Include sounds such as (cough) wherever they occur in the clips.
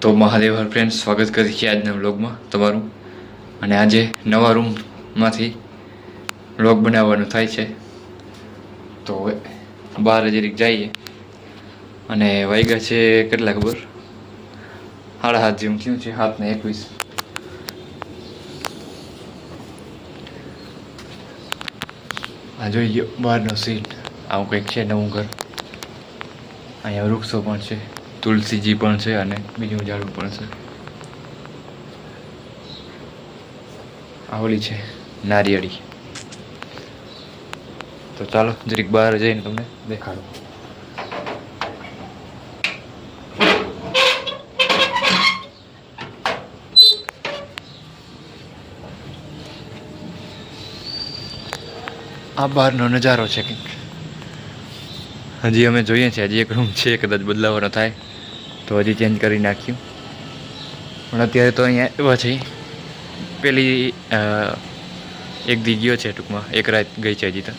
તો Mahadev her friend સ્વાગત કરી છે આજના વ્લોગમાં તમારું. અને આજે નવા રૂમમાંથી વ્લોગ બનાવવાનું થાય છે. તો બહાર જરીક જઈએ. અને વાગ્યા છે કેટલા ખબર? સાડા હાથ જેવું થયું છે હાથને એકવીસ. આ જોઈ ગયો બહારનો સીન આવું કંઈક છે નવું ઘર. અહીંયા વૃક્ષો પણ છે. તુલસીજી પણ છે અને બીજું ઝાડું પણ છે. આવલી છે, નારિયેળી. તો ચાલો, જરીક બહાર જઈને તમને દેખાડો. આ બહારનો નજારો છે કંઈક. હજી અમે જોઈએ છીએ. હજી એક રૂમ છે, કદાચ બદલાવાનો થાય. તો હજી ચેન્જ કરી નાખ્યું. પણ અત્યારે તો અહીંયા એવા છે. પેલી એક દી ગયો છે ટૂંકમાં. એક રાત ગઈ છે હજી તો.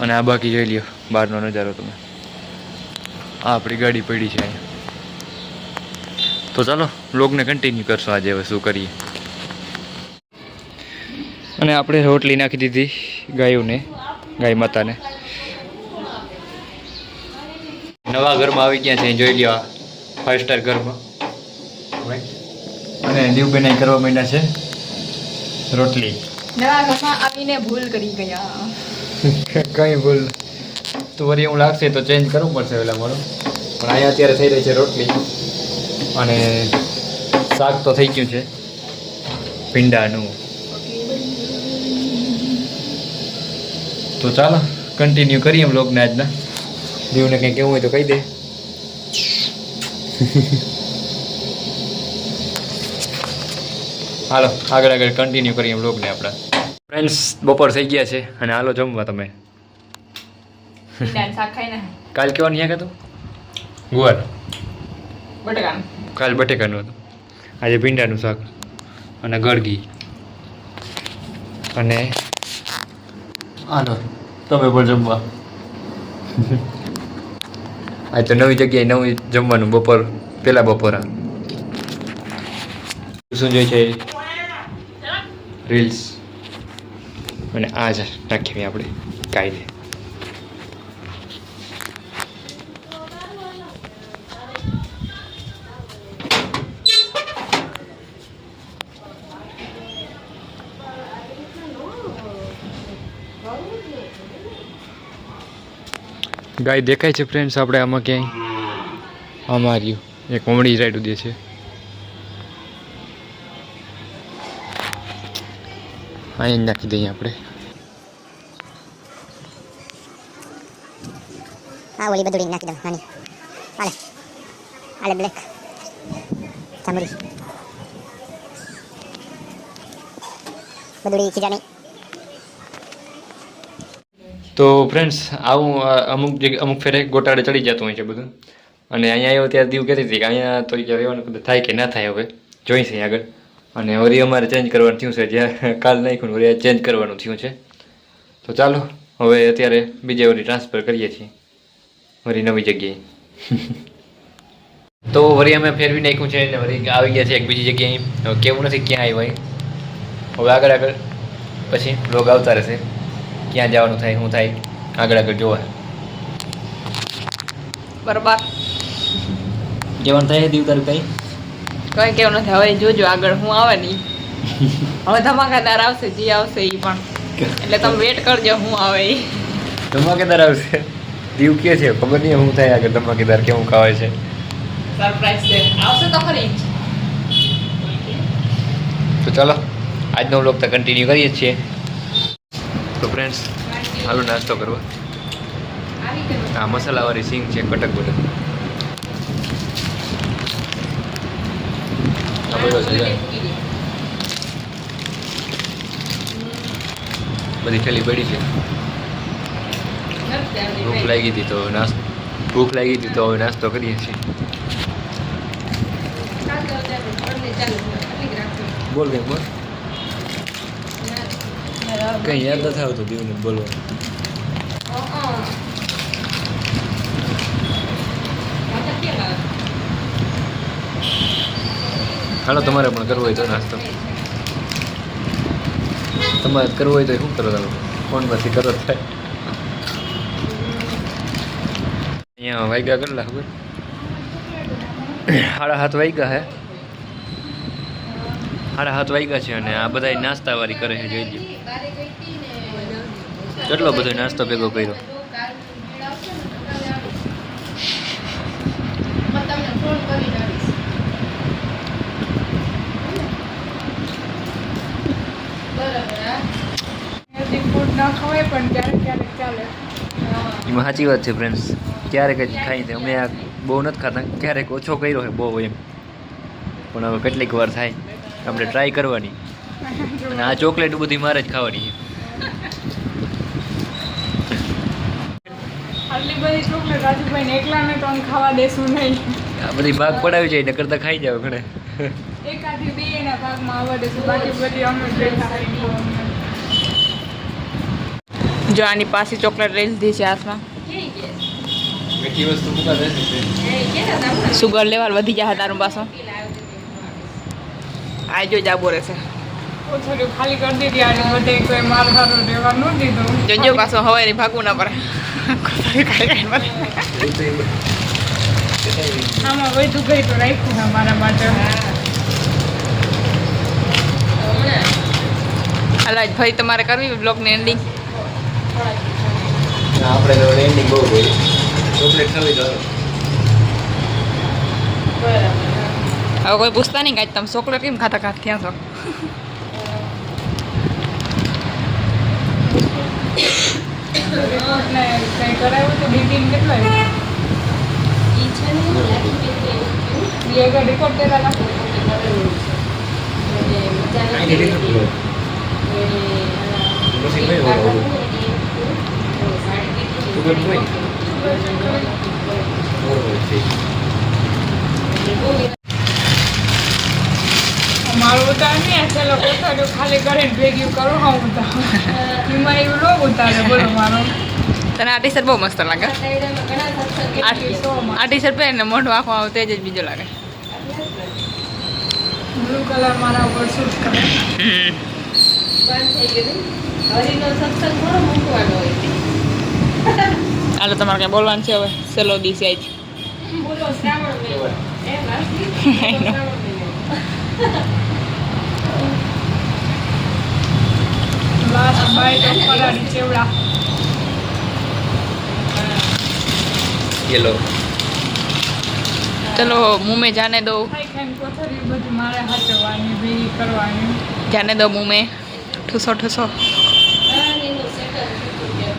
અને આ બાકી જોઈ લ્યો બહારનો નજારો તમે. આ આપણી ગાડી પડી છે અહીંયા. તો ચાલો બ્લોગને કન્ટિન્યુ કરશો આજે હવે, શું કરીએ. અને આપણે રોટલી નાખી દીધી ગાયોને, ગાય માતાને. નવા ઘરમાં આવી ગયા છે જોઈ લ્યો ફાઇવ સ્ટાર ઘરમાં. અને દીવબેન કરવા માંડ્યા છે રોટલી. નવા ઘરમાં આવીને ભૂલ કરી ગયા. (laughs) કઈ ભૂલ? તો વળી એવું લાગશે તો ચેન્જ કરવું પડશે પેલા મારું પણ અહીંયા અત્યારે થઈ રહી છે રોટલી. અને શાક તો થઈ ગયું છે. ભીંડાનું. તો ચાલો કન્ટિન્યુ કરીએ બ્લોગને આજના. દીવને કંઈ કહેવું હોય તો કહી દે હાલો આગળ આગળ કન્ટિન્યુ કરીએ બ્લોગને આપણા. ફ્રેન્ડ્સ બપોર થઈ ગયા છે અને હાલો જમવા તમે. કાલ કેવા નહીં હતું ગુવાર. બટાકાનું. કાલ બટેકાનું હતું. આજે ભીંડાનું શાક અને ગળગી. અને હાલો તમે પણ જમવા. આજ તો નવી જગ્યાએ નવી જમવાનું બપોર, પેલા બપોરા. શું જોઈ છે? રીલ્સ અને આ જ નાખીએ આપણે કાયદે. ગાય દેખાય છે ફ્રેન્ડ્સ આપણે આમાં ક્યાંય? આમાં રહ્યું. એક કોમડી રાઈડ દે છે. અહીં નાખી દઈએ આપણે. હા, ઓલી બધું નાખી દઉં, નાની. આલે આલે બ્લેક. ચામડી ખીજા ખીજાણી તો ફ્રેન્ડ્સ આવું અમુક જગ્યા અમુક ફેરે ગોટાળે ચડી જતું હોય છે બધું. અને અહીંયા આવ્યો ત્યારે દીવ કહેતી હતી કે અહીંયા તો રહેવાનું કદાચ થાય કે ના થાય હવે. જોઈશે આગળ. અને વળી અમારે ચેન્જ કરવાનું થયું છે. જ્યાં (laughs) કાલ નાખ્યું વરી ચેન્જ કરવાનું થયું છે. તો ચાલો, હવે અત્યારે બીજે વળી ટ્રાન્સફર કરીએ છીએ. વળી નવી જગ્યાએ. (laughs) તો વળી અમે ફેરવી નાખ્યું છે ને વળી આવી ગયા છે એક બીજી જગ્યાએ. કેવું નથી ક્યાં આવ્યું હવે આગળ આગળ. પછી લોગ આવતા રહેશે. ક્યાં જવાનું થાય શું થાય આગળ આગળ જોવા. બરોબર જવાનું થાય દીવ તારું કઈ? કઈ કેવું નથી હવે જોજો આગળ હું આવે નહીં. હવે ધમાકેદાર આવશે જે આવશે એ પણ. એટલે તમે વેટ કરજો હું આવે એ ધમાકેદાર આવશે. દીવ કે છે ખબર નહીં શું થાય આગળ ધમાકેદાર કેવું કહેવાય છે. સરપ્રાઈઝ છે. આવશે તો ખરી. તો ચાલો આજનો વ્લોગ તો કન્ટિન્યુ કરીએ જ છીએ. તો ફ્રેન્ડ્સ હાલો નાસ્તો કરવા. આ મસાલાવાળી સિંગ છે, કટક બટક. આ બધો બધી થેલી પડી છે. ભૂખ લાગી હતી તો નાસ્તો, ભૂખ લાગી હતી તો હવે નાસ્તો કરીએ છીએ. બોલ કઈ બોલ. કઈ યાદ નથી આવતું દીવને બોલો હાલો, તમારે પણ કરવો હોય તો નાસ્તો. તમારે કરવો હોય તો શું કરો તમે? ફોનમાંથી કરો થાય. અહીંયા વાગ્યા કેટલા ખબર? સાડા સાત વાગ્યા હે. સાડા સાત વાગ્યા છે અને આ બધા નાસ્તાવાળી કરે છે, જોઈ લો કેટલો બધો નાસ્તો ભેગો કર્યો? એમાં સાચી વાત છે ફ્રેન્ડ્સ ક્યારેક જ ખાઈ છે અમે આ બહુ નથી ખાતા, ક્યારેક ઓછો કર્યો છે બહુ એમ. પણ હવે કેટલીક વાર થાય. આપણે ટ્રાય કરવાની. અને આ ચોકલેટ બધી મારે જ ખાવાની છે. આટલી બધી ચોકલેટ રાજુભાઈને એકલાને તો આમ ખાવા દેશું નહીં. આ બધી ભાગ પડાવી જાય નકર તો ખાઈ જાવ ઘણે. જ આની પાસે ચોકલેટ લઈ લીધી છે હાથમાં. સુગર લેવલ વધી જાય તારું પાછો. આ જો જાબો રહેશે. ખાલી કરી દીધી આને બધે કોઈ માર હારો રહેવા ન દીધું. જોજો પાછો હવારે ભાગવું ના પડે. આમાં વધુ ગઈ તો રાખ્યું મારા માટે. અલાજ ભાઈ તમારે કરવી એન્ડિંગ આપણે તો એન્ડિંગ બહુ ચોકલેટ ખાવી તો હવે કોઈ પૂછતા નહીં કાંઈ તમે ચોકલેટ કેમ ખાતા ખાતા થયા છો રિપોર્ટને કંઈ કરાવ્યું તો બીપીને કેટલો આવ્યો? ઈ આગળ રિપોર્ટ દેતા હતા? પછી કઈ વાર આવું સુગર કોઈ મારું ઉતાર નહીં આ છેલ્લો કોથળીઓ ખાલી કરીને ભેગી કરું હું ઉતાર. એમાં એવું ન ઉતારે બોલો મારો તને આ ટી શર્ટ બહુ મસ્ત લાગે. આ ટીશર્ટ પહેરીને મોઢું આખું આવે તેજ જ બીજો લાગે. બ્લુ કલર મારા ઉપર સૂટ કરે. હાલો તમારે કઈ બોલવાનું છે હવે? સેલો દી આજ લાસ્ટ ગોવા અંબાઈ ટોપરા નીચેવડા. યેલો ચલો મુમે જાને દો. કોથરી બધું મારે હાચવાની ભેગી કરવાની. જાને દો મુમે. ઠૂસો ઠૂસો.